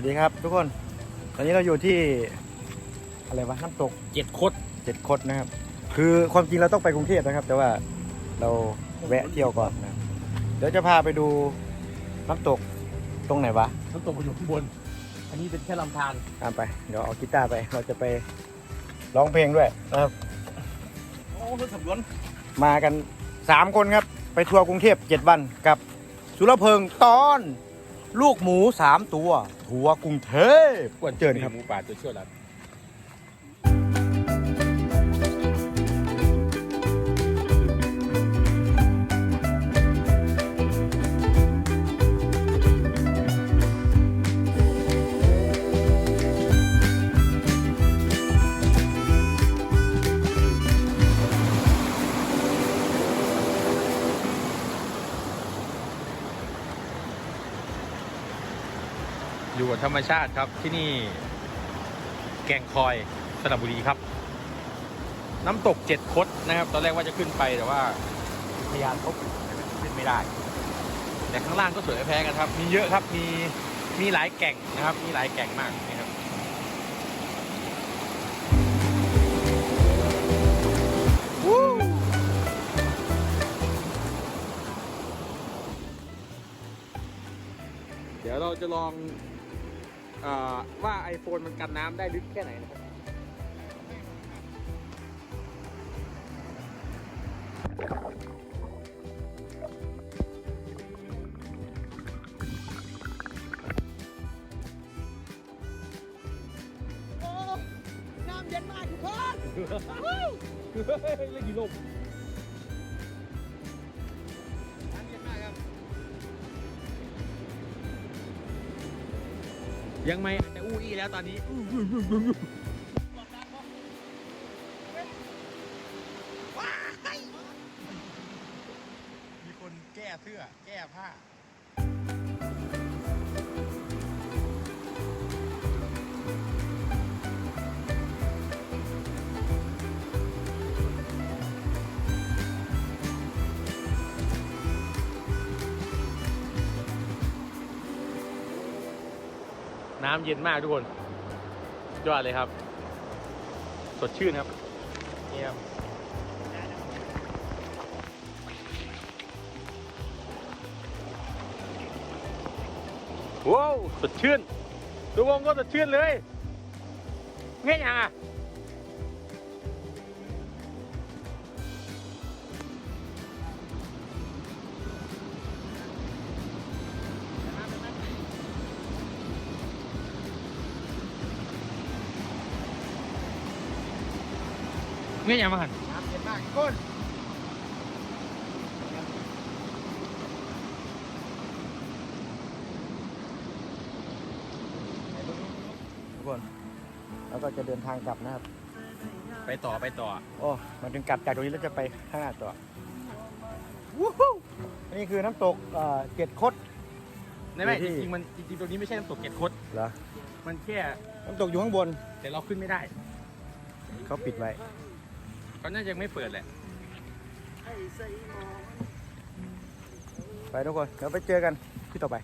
วัสดีครับทุกคน ตอนนี้เราอยู่ที่ อะไรวะน้ำตกเจ็ดคดเจ็ดคดนะครับ คือความจริงเราต้องไปกรุงเทพนะครับ แต่ว่าเราแวะเที่ยวก่อนนะเดี๋ยวจะพาไปดูน้ำตกตรงไหนวะน้ำตกอยู่ข้างบน อันนี้เป็นแค่ลำธารตามไป เดี๋ยวเอากีตาร์ไป เราจะไปร้องเพลงด้วยนะครับโอ้รถสับล้นมากัน3คนครับ ไปทัวร์กรุงเทพ7วันกับสุรเพลิงตอน ลูกหมู3ตัว ทัวร์กรุงเทพเจอครับ หมูป่าตัวชั่วรัด อยู่กับธรรมชาติครับที่นี่แก่งคอยสระบุรีครับ น้ำตกเจ็ดคดนะครับ ตอนแรกว่าจะขึ้นไปแต่ว่าพยานเขาขึ้นไม่ได้ แต่ข้างล่างก็สวยไม่แพ้กันครับ มีเยอะครับมีมีหลายแก่งนะครับ มีหลายแก่งมากนะครับเดี๋ยวเราจะลอง ว่า iPhone มันกันน้ำได้ลึกแค่ไหนนะครับน้ำเย็นมากทุกคนเฮ้ยเล่นกี่ลม ยังไม่แต่อู้อี้แล้วตอนนี้มีคนแก้เสื้อ แก้ผ้า น้ำเย็นมากทุกคนยอดเลยครับ สดชื่นครับนี่ครับว้าวสดชื่นทุกคนก็สดชื่นเลยเงี้ยยังอะ เงี้ยยังมาหันน้ำเย็นมากทุกคนทุกคนแล้วก็จะเดินทางกลับนะครับ ไปต่อไปต่อ โอ้มาถึงกลับจากตรงนี้แล้วจะไปข้างหน้าต่อวู้ฮู้อันนี้คือน้ำตกเอ่อเจ็ดคด ไม่ไม่อยู่จที่ริงๆมันจริงๆตรงนี้ไม่ใช่น้ำตกเก็ดคดเหรอมันแค่น้ำตกอยู่ข้างบนแต่เราขึ้นไม่ได้เขาปิดไว้ เขาน่าจะยังไม่เปิดแหละ ไปทุกคน เดี๋ยวไปเจอกันที่ต่อไป